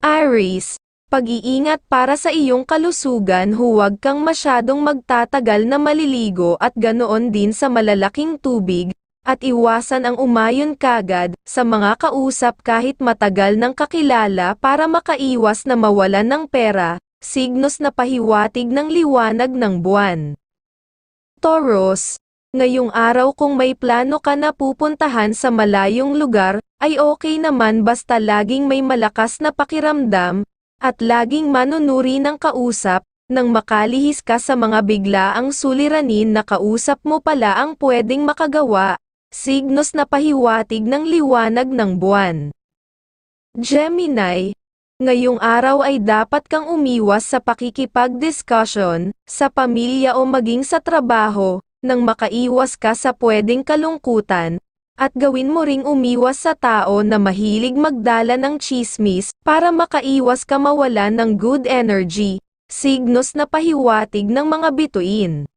Aries, pag-iingat para sa iyong kalusugan huwag kang masyadong magtatagal na maliligo at ganoon din sa malalaking tubig, at iwasan ang umayon kagad sa mga kausap kahit matagal ng kakilala para makaiwas na mawalan ng pera, signos na pahiwatig ng liwanag ng buwan. Taurus, ngayong araw kung may plano ka na pupuntahan sa malayong lugar, ay okay naman basta laging may malakas na pakiramdam, at laging manunuri ng kausap, nang makalihis ka sa mga biglaang suliranin na kausap mo pala ang pwedeng makagawa, signos na pahiwatig ng liwanag ng buwan. Gemini, ngayong araw ay dapat kang umiwas sa pakikipag-discussion, sa pamilya o maging sa trabaho, nang makaiwas ka sa pwedeng kalungkutan, at gawin mo ring umiwas sa tao na mahilig magdala ng chismis para makaiwas ka mawalan ng good energy, signos na pahiwatig ng mga bituin.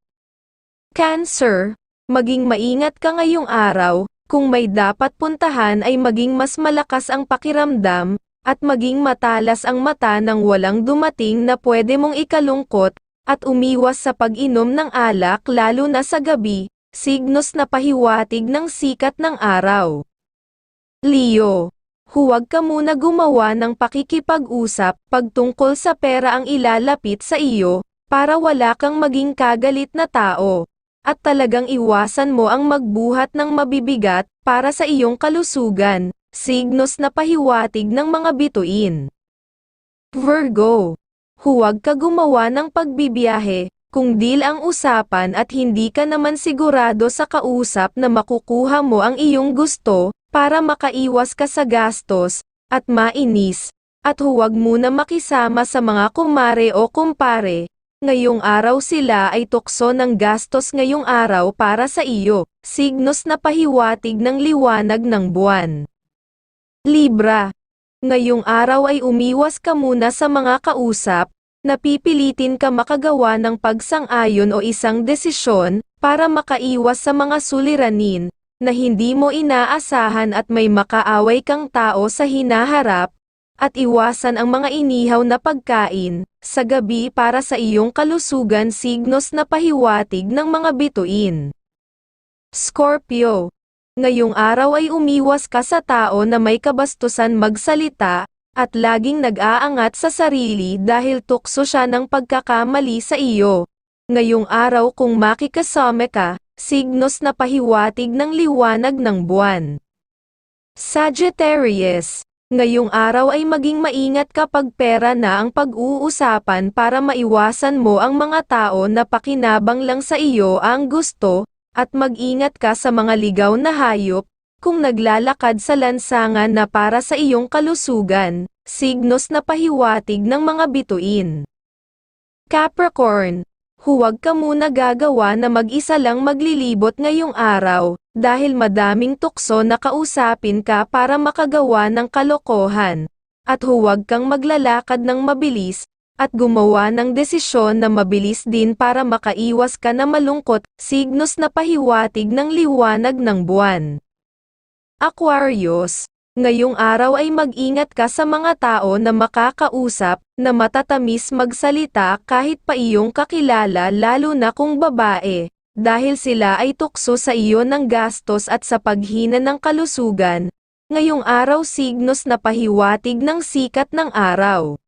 Cancer, maging maingat ka ngayong araw, kung may dapat puntahan ay maging mas malakas ang pakiramdam, at maging matalas ang mata nang walang dumating na pwede mong ikalungkot, at umiwas sa pag-inom ng alak lalo na sa gabi, signos na pahiwatig ng sikat ng araw. Leo, huwag ka muna gumawa ng pakikipag-usap pagtungkol sa pera ang ilalapit sa iyo, para wala kang maging kagalit na tao, at talagang iwasan mo ang magbuhat ng mabibigat para sa iyong kalusugan, signos na pahiwatig ng mga bituin. Virgo, huwag ka gumawa ng pagbibiyahe, kung deal ang usapan at hindi ka naman sigurado sa kausap na makukuha mo ang iyong gusto, para makaiwas ka sa gastos, at mainis, at huwag muna makisama sa mga kumare o kumpare, ngayong araw sila ay tukso ng gastos ngayong araw para sa iyo, signos na pahiwatig ng liwanag ng buwan. Libra, ngayong araw ay umiwas ka muna sa mga kausap, napipilitin ka makagawa ng pagsang-ayon o isang desisyon, para makaiwas sa mga suliranin, na hindi mo inaasahan at may makaaway kang tao sa hinaharap, at iwasan ang mga inihaw na pagkain, sa gabi para sa iyong kalusugan signos na pahiwatig ng mga bituin. Scorpio, ngayong araw ay umiwas ka sa tao na may kabastusan magsalita, at laging nag-aangat sa sarili dahil tukso siya ng pagkakamali sa iyo. Ngayong araw kung makikasama ka, signos na pahiwatig ng liwanag ng buwan. Sagittarius, ngayong araw ay maging maingat kapag pera na ang pag-uusapan para maiwasan mo ang mga tao na pakinabang lang sa iyo ang gusto, at mag-ingat ka sa mga ligaw na hayop, kung naglalakad sa lansangan na para sa iyong kalusugan, signos na pahiwatig ng mga bituin. Capricorn, huwag ka muna gagawa na mag-isa lang maglilibot ngayong araw, dahil madaming tukso na kausapin ka para makagawa ng kalokohan, at huwag kang maglalakad ng mabilis, at gumawa ng desisyon na mabilis din para makaiwas ka na malungkot, signos na pahiwatig ng liwanag ng buwan. Aquarius, ngayong araw ay mag-ingat ka sa mga tao na makakausap, na matatamis magsalita kahit pa iyong kakilala lalo na kung babae, dahil sila ay tukso sa iyo ng gastos at sa paghina ng kalusugan. Ngayong araw signos na pahiwatig ng sikat ng araw.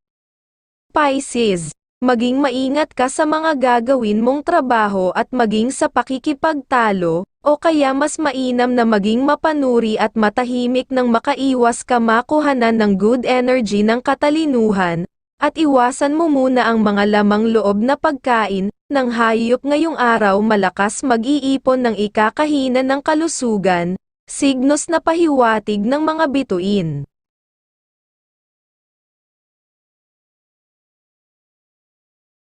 Pisces, maging maingat ka sa mga gagawin mong trabaho at maging sa pakikipagtalo, o kaya mas mainam na maging mapanuri at matahimik nang makaiwas ka makuhanan ng good energy ng katalinuhan, at iwasan mo muna ang mga lamang loob na pagkain, ng hayop ngayong araw malakas mag-iipon ng ikakahina ng kalusugan, signos na pahiwatig ng mga bituin.